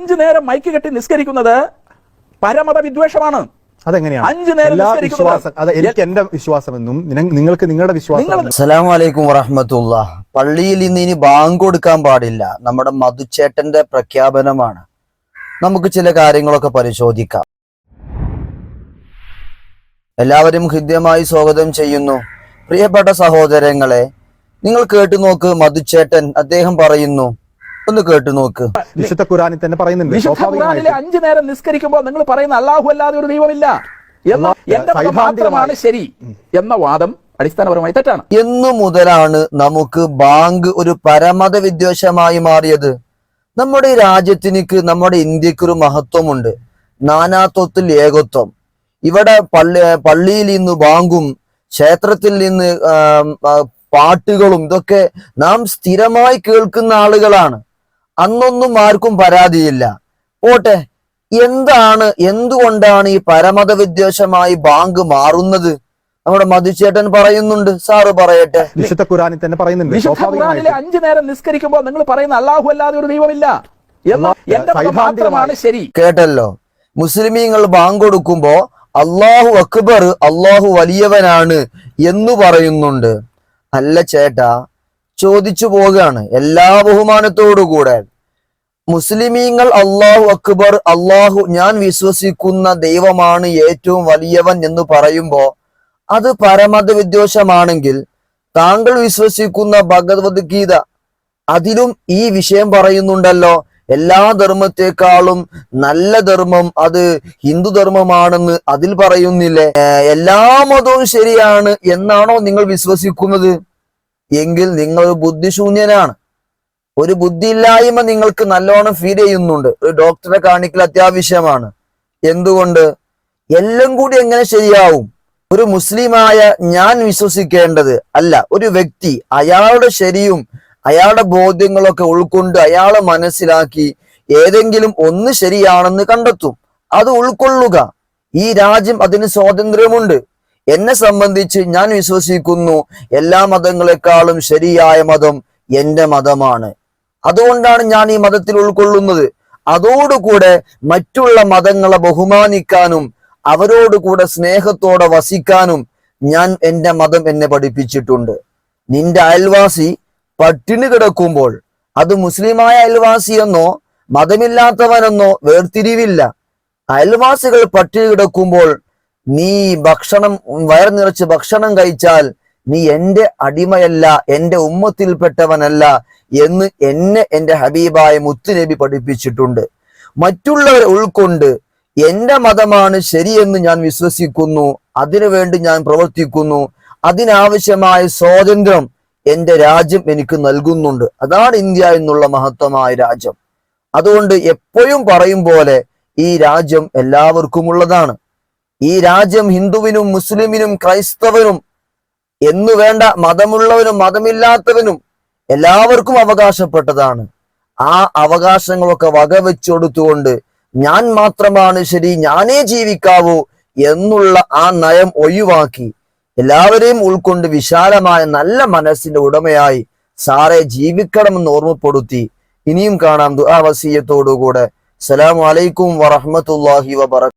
അഞ്ചു നേരം മൈക്ക് കെട്ടി നിസ്കരിക്കുന്നത് പരമത വിദ്വേഷമാണ് അതെങ്ങനെയാണ്? അഞ്ച് നേരം വിശ്വാസം അത് എനിക്ക് എന്റെ വിശ്വാസമെന്നും നിങ്ങൾക്ക് നിങ്ങളുടെ വിശ്വാസം നിങ്ങൾ അസ്സലാമു അലൈക്കും വറഹമത്തുള്ള. പള്ളിയിൽ ഇന്ന് ഇനി ബാങ്ക് കൊടുക്കാൻ പാടില്ല. നമ്മുടെ മധുച്ചേട്ടന്റെ പ്രഖ്യാപനമാണ്. നമുക്ക് ചില കാര്യങ്ങളൊക്കെ പരിശോധിക്കാം. എല്ലാവരും ഹൃദ്യമായി സ്വാഗതം ചെയ്യുന്നു. പ്രിയപ്പെട്ട സഹോദരങ്ങളെ നിങ്ങൾ കേട്ടു നോക്ക് മധുച്ചേട്ടൻ അദ്ദേഹം പറയുന്നു ഒന്ന് കേട്ട് നോക്ക്. വിശുദ്ധ ഖുറാനിൽ തന്നെ പറയുന്നുണ്ട്. വിശുദ്ധ ഖുറാനിലെ അഞ്ചു നേരം നിസ്കരിക്കുമ്പോൾ നിങ്ങൾ പറയുന്ന അല്ലാഹു അല്ലാതെ ഒരു ദൈവമില്ല എന്ന അല്ലാ- എന്റെ മതം മാത്രമാണ് ശരി എന്ന വാദം അടിസ്ഥാനപരമായി തെറ്റാണ്. എന്നു മുതലാണ് നമുക്ക് ബാങ്ക് ഒരു പരമത വിദ്വേഷമായി മാറിയത്. നമ്മുടെ രാജ്യത്തിന് രാജ്യത്തിനിക്ക് നമ്മുടെ ഇന്ത്യയ്ക്ക് ഒരു മഹത്വമുണ്ട്. നാനാത്വത്തിൽ ഏകത്വം. ഇവിടെ പള്ളി പള്ളിയിൽ നിന്ന് ബാങ്കും ക്ഷേത്രത്തിൽ നിന്ന് പാട്ടുകളും ഇതൊക്കെ നാം സ്ഥിരമായി കേൾക്കുന്ന ആളുകളാണ്. അന്നൊന്നും ആർക്കും പരാതിയില്ല. പോട്ടെ എന്താണ് എന്തുകൊണ്ടാണ് ഈ പരമത വിദ്വേഷമായി ബാങ്ക് മാറുന്നത്? നമ്മുടെ മധുചേട്ടൻ പറയുന്നുണ്ട് സാറ് പറയട്ടെ. വിശുദ്ധ ഖുറാനിൽ തന്നെ പറയുന്നുണ്ട്. വിശുദ്ധ ഖുറാനിലെ അഞ്ചു നേരം നിസ്കരിക്കുമ്പോൾ നിങ്ങൾ പറയുന്ന അല്ലാഹു അല്ലാതെ ഒരു ദൈവമില്ല. മാത്രമാണ് ശരി. കേട്ടല്ലോ. മുസ്ലിമീങ്ങൾ ബാങ്ക് കൊടുക്കുമ്പോ അള്ളാഹു അക്ബർ അള്ളാഹു വലിയവനാണ് എന്ന് പറയുന്നുണ്ട്. അല്ല ചേട്ടാ ചോദിച്ചു പോവുകയാണ്. എല്ലാ ബഹുമാനത്തോടു കൂടെ. മുസ്ലിമീങ്ങൾ അള്ളാഹു അക്ബർ അള്ളാഹു ഞാൻ വിശ്വസിക്കുന്ന ദൈവമാണ് ഏറ്റവും വലിയവൻ എന്ന് പറയുമ്പോ അത് പരമത വിദ്വേഷമാണെങ്കിൽ താങ്കൾ വിശ്വസിക്കുന്ന ഭഗവത് ഗീത അതിലും ഈ വിഷയം പറയുന്നുണ്ടല്ലോ. എല്ലാ ധർമ്മത്തെക്കാളും നല്ല ധർമ്മം അത് ഹിന്ദു ധർമ്മമാണെന്ന് അതിൽ പറയുന്നില്ലേ? എല്ലാ മതവും ശരിയാണ് എന്നാണോ നിങ്ങൾ വിശ്വസിക്കുന്നത്? എങ്കിൽ നിങ്ങൾ ഒരു ബുദ്ധിശൂന്യനാണ്. ഒരു ബുദ്ധിയില്ലായ്മ നിങ്ങൾക്ക് നല്ലോണം ഫീൽ ചെയ്യുന്നുണ്ട്. ഒരു ഡോക്ടറെ കാണിക്കൽ അത്യാവശ്യമാണ്. എന്തുകൊണ്ട്? എല്ലാം കൂടി എങ്ങനെ ശരിയാവും? ഒരു മുസ്ലിമായ ഞാൻ വിശ്വസിക്കേണ്ടത് അല്ല ഒരു വ്യക്തി അയാളുടെ ശരിയും അയാളുടെ ബോധ്യങ്ങളൊക്കെ ഉൾക്കൊണ്ട് അയാളെ മനസ്സിലാക്കി ഏതെങ്കിലും ഒന്ന് ശരിയാണെന്ന് കണ്ടെത്തും. അത് ഉൾക്കൊള്ളുക. ഈ രാജ്യം അതിന് സ്വാതന്ത്ര്യമുണ്ട്. എന്നെ സംബന്ധിച്ച് ഞാൻ വിശ്വസിക്കുന്നു എല്ലാ മതങ്ങളെക്കാളും ശരിയായ മതം എന്റെ മതമാണ്. അതുകൊണ്ടാണ് ഞാൻ ഈ മതത്തിൽ ഉൾക്കൊള്ളുന്നത്. അതോടുകൂടെ മറ്റുള്ള മതങ്ങളെ ബഹുമാനിക്കാനും അവരോട് കൂടെ സ്നേഹത്തോടെ വസിക്കാനും ഞാൻ എന്റെ മതം എന്നെ പഠിപ്പിച്ചിട്ടുണ്ട്. നിന്റെ അയൽവാസി പട്ടിണി കിടക്കുമ്പോൾ അത് മുസ്ലിമായ അയൽവാസിയെന്നോ മതമില്ലാത്തവനെന്നോ വേർതിരിവില്ല. അയൽവാസികൾ പട്ടിണി കിടക്കുമ്പോൾ നീ ഭക്ഷണം വയർ നിറച്ച് ഭക്ഷണം കഴിച്ചാൽ നീ എന്റെ അടിമയല്ല എന്റെ ഉമ്മത്തിൽപ്പെട്ടവനല്ല എന്ന് എന്നെ എന്റെ ഹബീബായ മുത്തുനബി പഠിപ്പിച്ചിട്ടുണ്ട്. മറ്റുള്ളവരെ ഉൾക്കൊണ്ട് എന്റെ മതമാണ് ശരിയെന്ന് ഞാൻ വിശ്വസിക്കുന്നു. അതിനുവേണ്ടി ഞാൻ പ്രവർത്തിക്കുന്നു. അതിനാവശ്യമായ സ്വാതന്ത്ര്യം എന്റെ രാജ്യം എനിക്ക് നൽകുന്നുണ്ട്. അതാണ് ഇന്ത്യ എന്നുള്ള മഹത്വമായ രാജ്യം. അതുകൊണ്ട് എപ്പോഴും പറയും പോലെ ഈ രാജ്യം എല്ലാവർക്കും ഉള്ളതാണ് ഈ രാജ്യം ഹിന്ദുവിനും മുസ്ലിമിനും ക്രൈസ്തവനും എന്നു വേണ്ട മതമുള്ളവനും മതമില്ലാത്തവനും എല്ലാവർക്കും അവകാശപ്പെട്ടതാണ്. ആ അവകാശങ്ങളൊക്കെ വകവെച്ചെടുത്തുകൊണ്ട് ഞാൻ മാത്രമാണ് ശരി ഞാനേ ജീവിക്കാവൂ എന്നുള്ള ആ നയം ഒഴിവാക്കി എല്ലാവരെയും ഉൾക്കൊണ്ട് വിശാലമായ നല്ല മനസ്സിന്റെ ഉടമയായി സാറെ ജീവിക്കണമെന്ന് ഓർമ്മപ്പെടുത്തി. ഇനിയും കാണാം ദുആ വസീയത്തോടുകൂടെ. സലാമു അലൈക്കും വറഹ്മത്തുള്ളാഹി വബറ